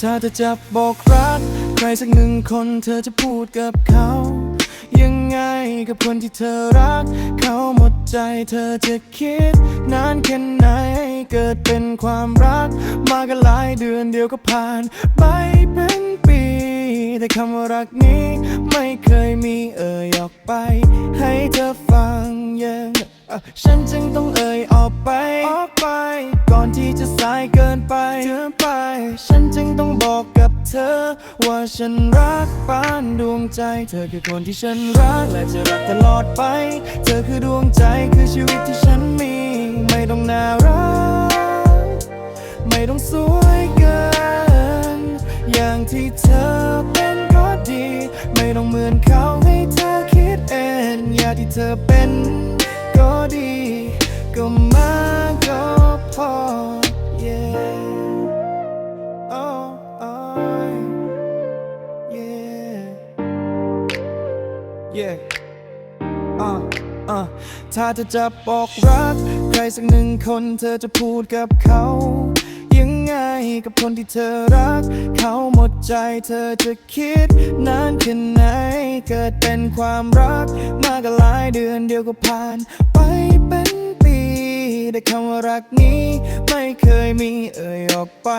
ถ้าเธอจะบอกรัก ใครสักหนึ่งคนเธอจะพูดกับเขา ยังไงกับคนที่เธอรัก เขาหมดใจเธอจะคิด นานแค่ไหนเกิดเป็นความรัก มากันหลายเดือนเดียวก็ผ่าน ไปเป็นปี แต่คำว่ารักนี้ ไม่เคยมีเอ่ยออกไป ให้เธอฟังยังฉันจึง กินไปเกินไป ฉันจึงต้องบอกกับเธอ ว่าฉันรักปานดวงใจ เธอคือคนที่ฉันรักและจะรักตลอดไป เธอคือดวงใจคือชีวิตที่ฉันมี ไม่ต้องน่ารัก ไม่ต้องสวยเกิน อย่างที่เธอเป็นก็ดี ไม่ต้องเหมือนเขาให้เธอคิดเอง อย่างที่เธอเป็นก็ดี ก็มา ถ้าเธอจะบอกรัก ใครสักหนึ่งคนเธอจะพูดกับเขา ยังไงกับคนที่เธอรัก เขาหมดใจเธอจะคิด นานแค่ไหน เกิดเป็นความรัก มาก็หลายเดือนเดียวก็ผ่าน ไปเป็นปีแต่คำว่ารักนี้ ไม่เคยมีเอ่ยออกไป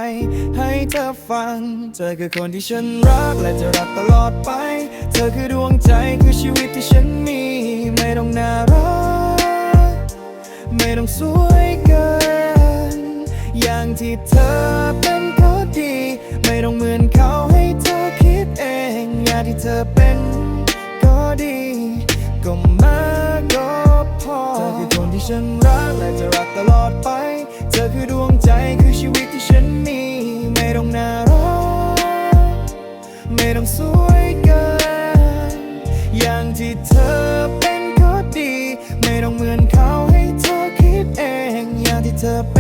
ให้เธอฟัง เธอคือคนที่ฉันรักและจะรักตลอดไป เธอคือดวงใจคือชีวิตที่ฉันมี ไม่ต้องน่ารัก ไม่ต้องสวยเกิน อย่างที่เธอเป็นก็ดี ไม่ต้องเหมือนเขาให้เธอคิดเอง อย่างที่เธอเป็นก็ดี ก็มากก็พอ เธอคือคนที่ฉันรักและจะรักตลอดไป เธอคือดวงใจคือชีวิตที่ฉันมี ไม่ต้องน่ารัก ไม่ต้องสวยเกิน อย่างที่เธอเป็น ต้องเหมือนเขาให้เธอคิดเองอย่างที่เธอ